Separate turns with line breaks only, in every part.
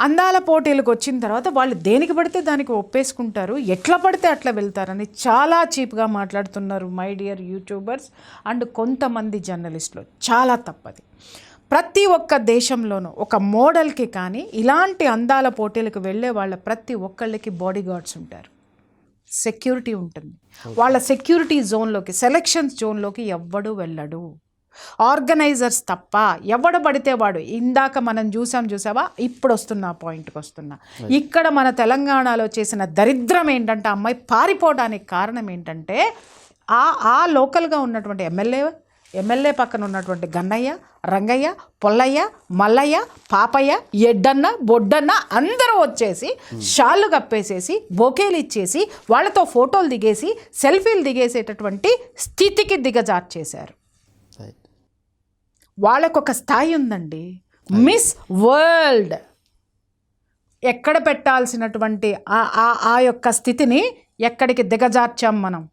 అందాల పోటీలకు వచ్చిన తర్వాత వాళ్ళు దేనికి పడితే దానికి ఒప్పేసుకుంటారు. ఎట్లా పడితే అట్లా వెళ్తారని చాలా చీప్గా మాట్లాడుతున్నారు మై డియర్ యూట్యూబర్స్ అండ్ కొంతమంది జర్నలిస్టులు. చాలా తప్పది. ప్రతి ఒక్క దేశంలోనూ ఒక మోడల్కి కానీ ఇలాంటి అందాల పోటీలకు వెళ్ళే వాళ్ళ ప్రతి ఒక్కళ్ళకి బాడీ గార్డ్స్ ఉంటారు. సెక్యూరిటీ ఉంటుంది. వాళ్ళ సెక్యూరిటీ జోన్లోకి సెలక్షన్స్ జోన్లోకి ఎవ్వడు వెళ్ళడు. ఆర్గనైజర్స్ తప్ప ఎవడు పడితే వాడు. ఇందాక మనం చూసాం చూసావా? ఇప్పుడు వస్తున్నా పాయింట్కి వస్తున్నా ఇక్కడ మన తెలంగాణలో చేసిన దరిద్రం ఏంటంటే అమ్మాయి పారిపోవడానికి కారణం ఏంటంటే ఆ ఆ లోకల్గా ఉన్నటువంటి ఎమ్మెల్యే ఎమ్మెల్యే పక్కన ఉన్నటువంటి గన్నయ్య రంగయ్య పొల్లయ్య మల్లయ్య పాపయ్య ఎడ్డన్న బొడ్డన్న అందరూ వచ్చేసి షాళ్ళు కప్పేసేసి బొకేలు ఇచ్చేసి వాళ్ళతో ఫోటోలు దిగేసి సెల్ఫీలు దిగేసేటటువంటి స్థితికి దిగజార్చేశారు. వాళ్ళకొక స్థాయి ఉందండి. మిస్ వరల్డ్ ఎక్కడ పెట్టాల్సినటువంటి ఆ ఆ ఆ యొక్క స్థితిని ఎక్కడికి దిగజార్చాం మనం?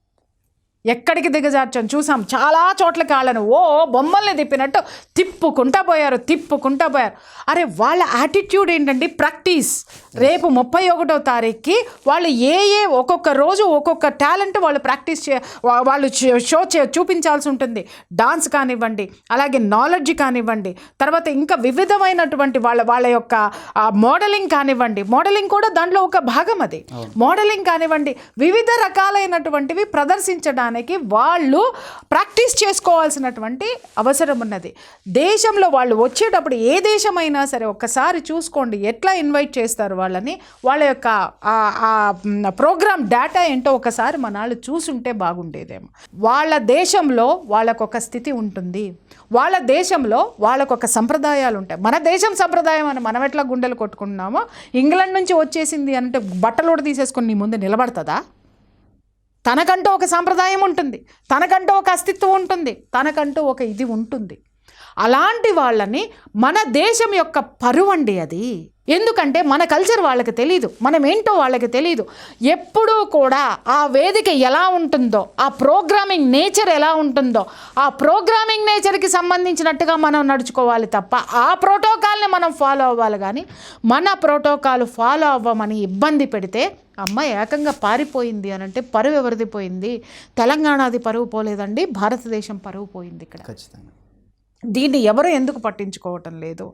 ఎక్కడికి దిగజార్చాం చూసాం. చాలా చోట్లకి వాళ్ళని ఓ బొమ్మల్ని తిప్పినట్టు తిప్పుకుంటా పోయారు తిప్పుకుంటా పోయారు. అరే వాళ్ళ యాటిట్యూడ్ ఏంటండి? ప్రాక్టీస్. రేపు ముప్పై ఒకటో తారీఖుకి వాళ్ళు ఏ ఏ ఒక్కొక్క రోజు ఒక్కొక్క టాలెంట్ వాళ్ళు ప్రాక్టీస్ చే వాళ్ళు షో చే చూపించాల్సి ఉంటుంది. డాన్స్ కానివ్వండి అలాగే నాలెడ్జ్ కానివ్వండి తర్వాత ఇంకా వివిధమైనటువంటి వాళ్ళ వాళ్ళ యొక్క మోడలింగ్ కానివ్వండి మోడలింగ్ కూడా దాంట్లో ఒక భాగం అది. మోడలింగ్ కానివ్వండి వివిధ రకాలైనటువంటివి ప్రదర్శించడానికి వాళ్ళు ప్రాక్టీస్ చేసుకోవాల్సినటువంటి అవసరం ఉన్నది. దేశంలో వాళ్ళు వచ్చేటప్పుడు ఏ దేశమైనా సరే ఒక్కసారి చూసుకోండి ఎట్లా ఇన్వైట్ చేస్తారు వాళ్ళని వాళ్ళ యొక్క ప్రోగ్రామ్ డేటా ఏంటో ఒకసారి మన వాళ్ళు చూసుంటే బాగుండేదేమో. వాళ్ళ దేశంలో వాళ్ళకొక స్థితి ఉంటుంది. వాళ్ళ దేశంలో వాళ్ళకొక సంప్రదాయాలు ఉంటాయి. మన దేశం సంప్రదాయం అని మనం ఎట్లా గుండెలు కొట్టుకుంటున్నామో ఇంగ్లాండ్ నుంచి వచ్చేసింది అంటే బట్టలు కూడా తీసేసుకొని నీ ముందు నిలబడుతుందా? తనకంటూ ఒక సాంప్రదాయం ఉంటుంది తనకంటూ ఒక అస్తిత్వం ఉంటుంది తనకంటూ ఒక ఇది ఉంటుంది. అలాంటి వాళ్ళని మన దేశం యొక్క పరువండి అది. ఎందుకంటే మన కల్చర్ వాళ్ళకి తెలియదు మనం ఏంటో వాళ్ళకి తెలియదు ఎప్పుడూ కూడా ఆ వేదిక ఎలా ఉంటుందో ఆ ప్రోగ్రామింగ్ నేచర్ ఎలా ఉంటుందో ఆ ప్రోగ్రామింగ్ నేచర్కి సంబంధించినట్టుగా మనం నడుచుకోవాలి తప్ప ఆ ప్రోటోకాల్ని మనం ఫాలో అవ్వాలి కానీ మన ప్రోటోకాల్ ఫాలో అవ్వమని ఇబ్బంది పెడితే అమ్మాయి ఏకంగా పారిపోయింది అని అంటే పరువు ఎవరిది పోయింది? తెలంగాణది పరువు పోలేదండి భారతదేశం పరువు పోయింది ఇక్కడ.
ఖచ్చితంగా.
దీన్ని ఎవరు ఎందుకు పట్టించుకోవటం లేదు?